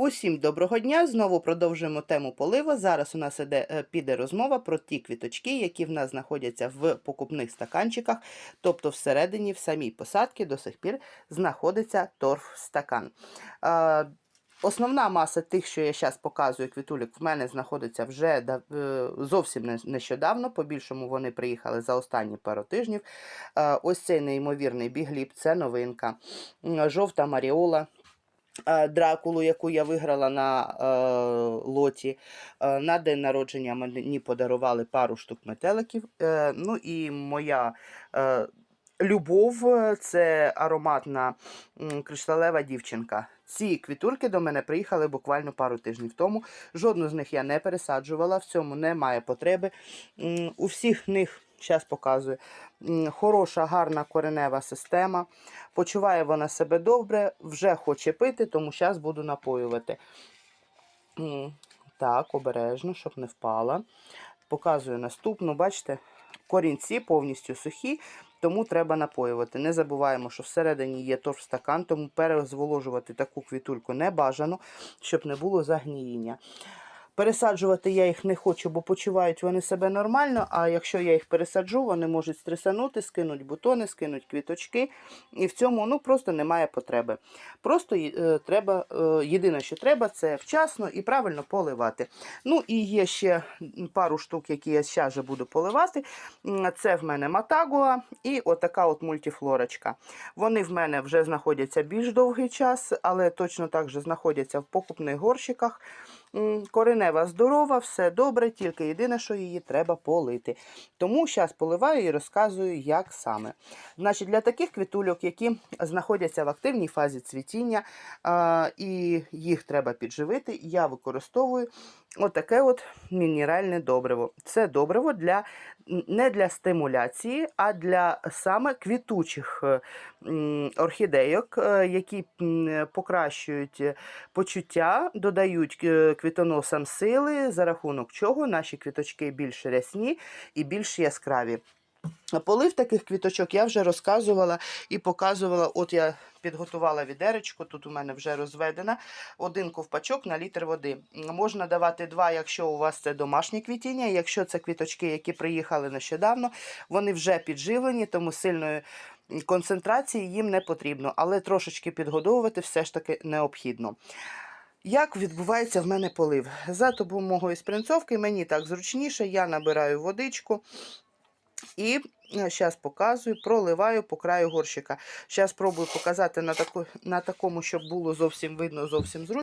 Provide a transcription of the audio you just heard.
Усім доброго дня! Знову продовжуємо тему полива. Зараз у нас іде, е, піде розмова про ті квіточки, які в нас знаходяться в покупних стаканчиках, тобто всередині, в самій посадці до сих пір знаходиться торф-стакан. Е, Основна маса тих, що я зараз показую квітулік, в мене знаходиться вже е, зовсім нещодавно. По-більшому вони приїхали за останні пару тижнів. Ось цей неймовірний бігліп, це новинка. Жовта Маріола. Е, Дракулу, яку я виграла на е, лоті. Е, на день народження мені подарували пару штук метеликів. Е, ну і моя е, любов е, це ароматна кришталева дівчинка. Ці квітульки до мене приїхали буквально пару тижнів тому. Жодну з них я не пересаджувала, в цьому немає потреби. У всіх них, зараз показую, хороша, гарна коренева система. Почуває вона себе добре, вже хоче пити, тому зараз буду напоювати. Так, обережно, щоб не впала. Показую наступну, бачите, корінці повністю сухі, тому треба напоювати. Не забуваємо, що всередині є торфстакан, тому перезволожувати таку квітульку не бажано, щоб не було загніїння. Пересаджувати я їх не хочу, бо почувають вони себе нормально. А якщо я їх пересаджу, вони можуть стресанути, скинуть бутони, скинуть квіточки. І в цьому ну, просто немає потреби. Просто е, треба, е, єдине, що треба, це вчасно і правильно поливати. Ну і є ще пару штук, які я зараз же буду поливати. Це в мене Матагуа і отака от мультифлорочка. Вони в мене вже знаходяться більш довгий час, але точно так же знаходяться в покупних горщиках. Коренева здорова, все добре, тільки єдине, що її треба полити. Тому зараз поливаю і розказую, як саме. Значить, Для таких квітульок, які знаходяться в активній фазі цвітіння, і їх треба підживити, я використовую отаке от мінеральне добриво. Це добриво для, не для стимуляції, а для саме квітучих е, орхідейок, е, які покращують е, почуття, додають квітоносам сили, за рахунок чого наші квіточки більш рясні і більш яскраві. Полив таких квіточок я вже розказувала і показувала. От я підготувала відеречко, тут у мене вже розведена. Один ковпачок на літр води. Можна давати два, якщо у вас це домашнє квітіння. Якщо це квіточки, які приїхали нещодавно, вони вже підживлені, тому сильної концентрації їм не потрібно, але трошечки підгодовувати все ж таки необхідно. Як відбувається в мене полив? За допомогою спринцовки мені так зручніше, я набираю водичку. І зараз показую, проливаю по краю горщика. Зараз спробую показати на, таку, на такому, щоб було зовсім видно, зовсім зручно.